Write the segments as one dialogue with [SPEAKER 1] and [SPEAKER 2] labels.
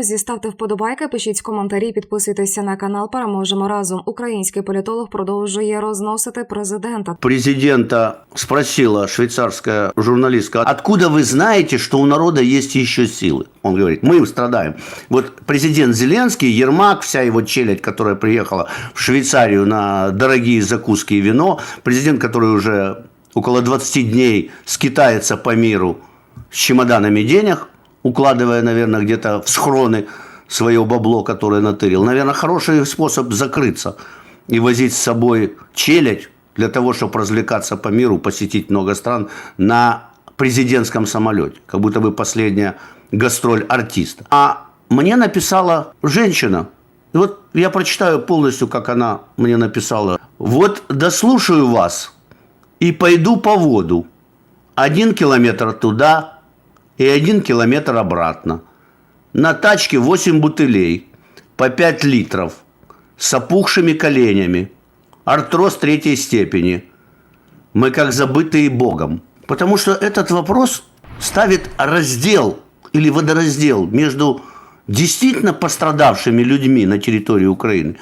[SPEAKER 1] друзі, ставте вподобайки, пишіть коментарі, підписуйтеся на канал. Переможемо разом. Український політолог продовжує розносити президента.
[SPEAKER 2] Президента спросила швейцарская журналистка, откуда вы знаете, что у народа есть еще силы? Он говорит, мы им страдаем. Вот президент Зеленский, Ермак, вся его челядь, которая приехала в Швейцарию на дорогие закуски и вино, президент, который уже около 20 дней скитается по миру с чемоданами денег, укладывая, наверное, где-то в схроны свое бабло, которое натырил. Наверное, хороший способ закрыться и возить с собой челядь для того, чтобы развлекаться по миру, посетить много стран на президентском самолете, как будто бы последняя гастроль артиста. А мне написала женщина, и вот я прочитаю полностью, как она мне написала. Вот дослушаю вас и пойду по воду. Один километр туда и один километр обратно. На тачке 8 бутылей по 5 литров с опухшими коленями. Артроз третьей степени. Мы как забытые Богом. Потому что этот вопрос ставит раздел или водораздел между действительно пострадавшими людьми на территории Украины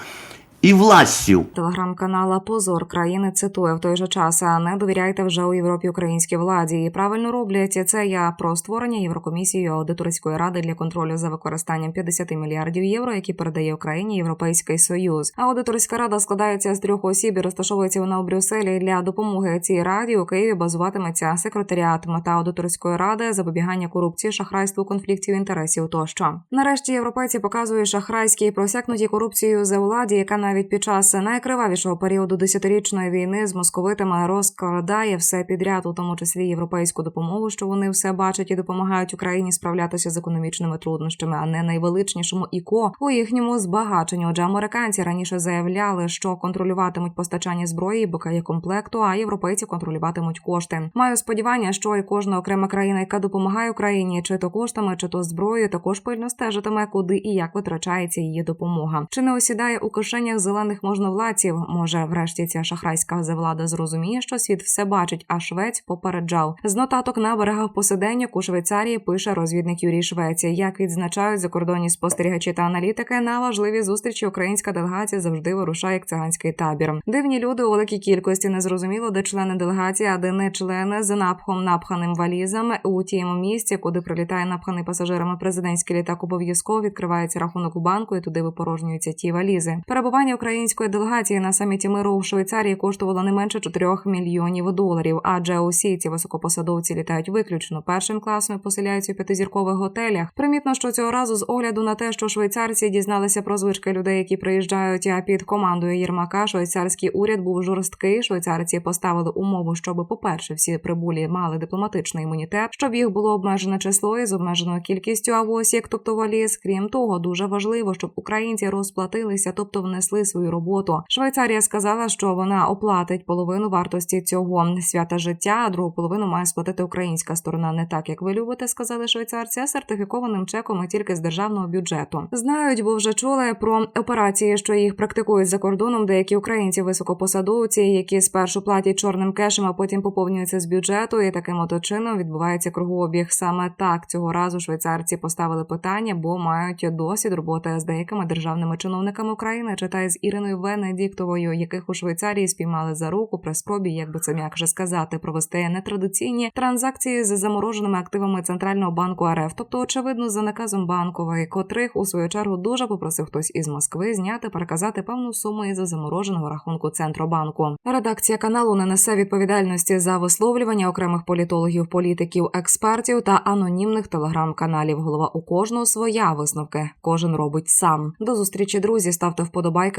[SPEAKER 2] и властью,
[SPEAKER 1] Телеграм-канала Позор країни цитує в той же час. Не довіряйте вже у Європі українській владі. І правильно роблять це. Я про створення Єврокомісією аудиторської ради для контролю за використанням 50 мільярдів євро, які передає Україні Європейський Союз. Аудиторська рада складається з трьох осіб і розташовується вона у Брюсселі. Для допомоги цій раді у Києві базуватиметься секретаріат мета аудиторської ради, запобігання корупції, шахрайству, конфліктів інтересів тощо. Нарешті європейці показують шахрайські просякнуті корупцією за владі, яка навіть під час найкривавішого періоду десятирічної війни з московитами розкрадає все підряд, у тому числі європейську допомогу, що вони все бачать і допомагають Україні справлятися з економічними труднощами, а не найвеличнішому іко у їхньому збагаченні. Отже, американці раніше заявляли, що контролюватимуть постачання зброї, і комплекту, а європейці контролюватимуть кошти. Маю сподівання, що і кожна окрема країна, яка допомагає Україні, чи то коштами, чи то зброєю, також пильно стежитиме, куди і як витрачається її допомога. Чи не осідає у кишенях зелених можновладців? Може, врешті ця шахрайська завлада зрозуміє, що світ все бачить, а Швець попереджав. З нотаток на берегах посиденьок у Швейцарії пише розвідник Юрій Швець. Як відзначають закордонні спостерігачі та аналітики, на важливі зустрічі українська делегація завжди вирушає як циганський табір. Дивні люди у великій кількості незрозуміло, де члени делегації, а де не члени з напхом напханим валізами у тім місці, куди прилітає напханий пасажирами президентський літак. Обов'язково відкривається рахунок у банку, і туди випорожнюються ті валізи. Перебування української делегації на саміті миру у Швейцарії коштувало не менше 4 мільйонів доларів. Адже усі ці високопосадовці літають виключно першим класом і поселяються у п'ятизіркових готелях. Примітно, що цього разу з огляду на те, що швейцарці дізналися про звички людей, які приїжджають а під командою Єрмака, швейцарський уряд був жорсткий. Швейцарці поставили умову, щоб, по-перше, всі прибулі мали дипломатичний імунітет, щоб їх було обмежене число і з обмеженою кількістю авосік, тобто валіз. Крім того, дуже важливо, щоб українці розплатилися, тобто внесли свою роботу. Швейцарія сказала, що вона оплатить половину вартості цього свята життя, а другу половину має сплатити українська сторона. Не так як ви любите, сказали швейцарці, а сертифікованим чеком і тільки з державного бюджету. Знають, бо вже чули про операції, що їх практикують за кордоном. Деякі українці високопосадовці, які спершу платять чорним кешем, а потім поповнюються з бюджету. І таким от чином відбувається кругообіг. Саме так цього разу швейцарці поставили питання, бо мають досвід роботи з деякими державними чиновниками України. Читає з Іриною Венедіктовою, яких у Швейцарії спіймали за руку при спробі, як би це м'якше сказати, провести нетрадиційні транзакції з замороженими активами центрального банку РФ, тобто очевидно за наказом банкової, котрих у свою чергу дуже попросив хтось із Москви зняти переказати певну суму із замороженого рахунку центробанку. Редакція каналу не несе відповідальності за висловлювання окремих політологів, політиків, експертів та анонімних телеграм-каналів. Голова у кожного своя висновки. Кожен робить сам. До зустрічі, друзі. Ставте вподобайки,